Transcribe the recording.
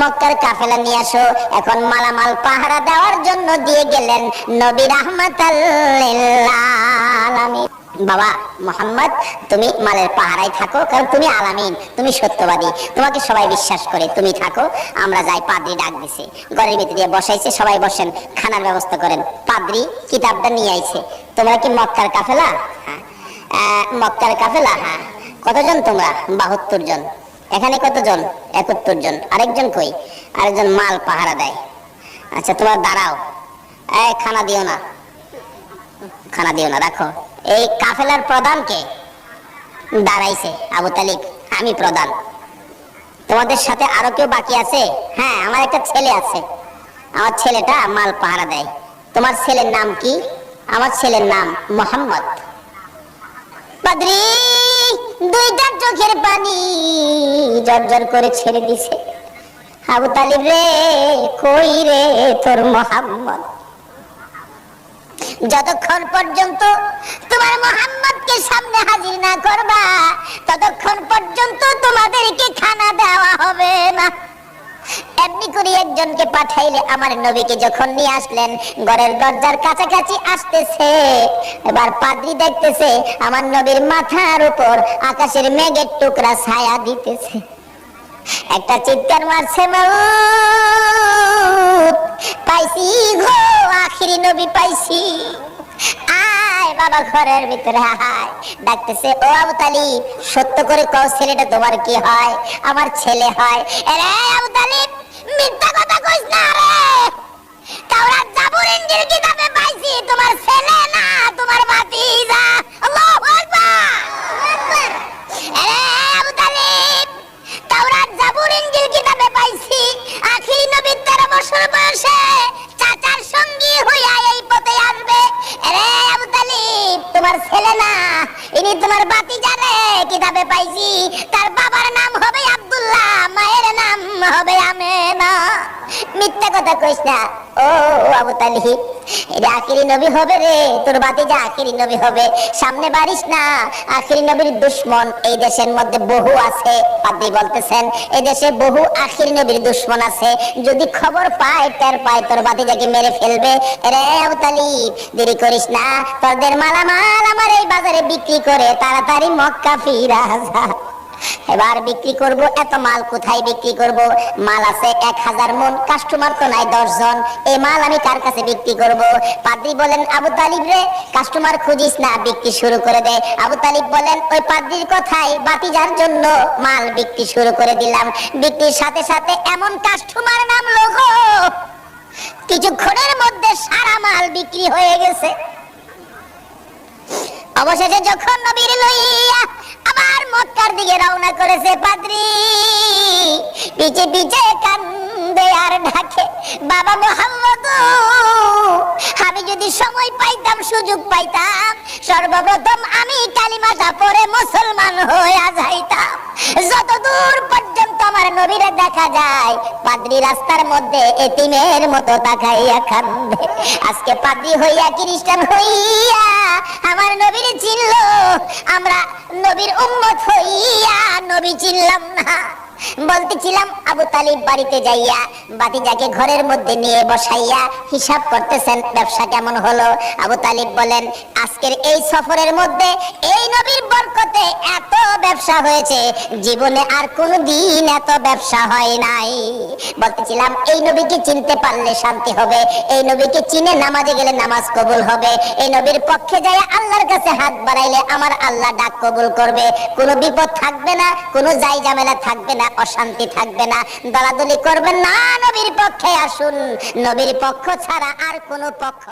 মক্কার কাফেলা নিয়ে আসো। এখন মালামাল পাহারা দেওয়ার জন্য দিয়ে গেলেন নবী রাহমাতাল্লিল বাবা মোহাম্মদ, তুমি মালের পাহারায় থাকো, কারণ তুমি আলামিন, তুমি সত্যবাদী। তোমাকে সবাই বিশ্বাস করে, তুমি থাকো, আমরা যাই পাদ্রি ডাক দিছে। ঘরের ভিতরে দিয়ে বসাইছে, সবাই বসেন, খানার ব্যবস্থা করেন। পাদ্রি কিতাবটা নিয়ে আইছে। তোমরা কি মক্কার কাফেলা? হ্যাঁ। মক্কার কাফেলা? হ্যাঁ। কতজন তোমরা? বাহাত্তর জন। এখানে কতজন? একাত্তর জন আরেকজন কই? আরেকজন মাল পাহারা দেয়। আচ্ছা তোমার দাঁড়াও। এই, খানা দিও না। খানা দিও না রাখো এই কাফেলার প্রধান কে? দাঁড়াইছে, আবু তালিব। আমি প্রধান। তোমাদের সাথে আরও কেউ বাকি আছে? হ্যাঁ আমার একটা ছেলে আছে। আমার ছেলেটা মাল পাহারা দেয়। তোমার ছেলের নাম কি? আমার ছেলের নাম মোহাম্মদ। পাদ্রি দুইটা চোখের পানি। জর্জর করে ছেড়ে দিছে। আবু তালিব রে, কই রে তোর মোহাম্মদ? যতক্ষণ পর্যন্ত তোমার মোহাম্মদকে সামনে হাজির না করবা, ততক্ষণ পর্যন্ত তোমাদেরকে খানা দেওয়া হবে না। এমনি করে একজনকে পাঠাইলে আমার নবীকে যখন নিয়ে আসলেন, ঘরের দরজার কাছাকাছি আসতেছে। এবার পাদ্রি দেখতেছে, আমার নবীর মাথার উপর আকাশের মেঘের টুকরা ছায়া দিতেছে। একটা চিৎকার মারছে পাইছি গো, আখিরি নবী পাইছি। আয় বাবা ঘরের ভিতরে, আয়। ডাকতেছে, ও আবু তালিব, সত্য করে কও ছেলেটা তোমার কি হয়? আমার ছেলে হয়? আরে আবু তালিব চাচার সঙ্গী হইয়া এই পথে আসবে। তোমার ছেলে না, ইনি তোমার বাতি জানে কিতাবে পাইছি। মিথ্যা কথা কইস না। ও আবু তালিব এটা আখিরি নবী হবে রে, তোর ভাতিজা আখিরি নবী হবে। সামনে বাড়িস না, আখিরি নবীর দুশ্মন এই দেশের মধ্যে বহু আছে। পাদ্রি বলতেছেন এই দেশে বহু আখিরি নবীর দুশ্মন আছে। যদি খবর পায়, টের পায়, তোর ভাতিজাকে মেরে ফেলবে। রে আবু তালিব দেরি করিস না, তোদের মালামাল আমার এই বাজারে বিক্রি করে তাড়াতাড়ি মক্কা ফিরা যা এবার বিক্রি করব, এত মাল কোথায় বিক্রি করব? মাল আছে এক হাজার মন কাস্টমার তো নাই দশ জন। এই মাল আমি কার কাছে বিক্রি করব? পাদ্রি বলেন, আবু তালিব রে কাস্টমার খুঁজিস না, বিক্রি শুরু করে দে। আবু তালিব বলেন, ওই পাদ্রির কথাই, বাতিজার জন্য মাল বিক্রি শুরু করে দিলাম। বিক্রির সাথে সাথে এমন কাস্টমার নামলো গো। কিছুক্ষণের মধ্যে সারা মাল বিক্রি হয়ে গেছে। অবশেষে যখন নবীর লইয়া আবার মক্কার দিকে রওনা করেছে পাদ্রি, পিছে পিছে কান্দে আর ঢাকে বাবা মোহাম্মদ, আমি যদি সময় পাইতাম, সুযোগ পাইতাম, সর্বপ্রথম আমি কালিমাটা পরে মুসলমান হইয়া যাইতাম। যত দূর পর্যন্ত আমার নবীরে দেখা যায়। পাদ্রি রাস্তার মধ্যে এতিমের মতো তাকাইয়া কান্দে আজকে পাদ্রি হইয়া খ্রিস্টান হইয়া আমার নবীর চিনল। আমরা নবীর উম্মত হইয়া নবী চিনলাম না। বলতেছিলাম, আবু তালিব বাড়িতে যাইয়া বাতিজাকে ঘরের মধ্যে নিয়ে বসাইয়া হিসাব করতেছেন, ব্যবসা কেমন হলো? আবু তালিব বলেন, আজকের এই সফরের মধ্যে এই নবীর বরকতে এত ব্যবসা হয়েছে, জীবনে আর এত ব্যবসা হয় নাই। বলতেছিলাম, এই নবীকে চিনতে পারলে শান্তি হবে, এই নবীকে চিনে নামাজে গেলে নামাজ কবুল হবে, এই নবীর পক্ষে যায় আল্লাহর কাছে হাত বাড়াইলে আমার আল্লাহ ডাক কবুল করবে। কোনো বিপদ থাকবে না, কোনো যাই ঝামেলা থাকবে না অশান্তি থাকবে না। দলাদলি করবেন না নবীর পক্ষে আসুন। নবীর পক্ষ ছাড়া আর কোনো পক্ষ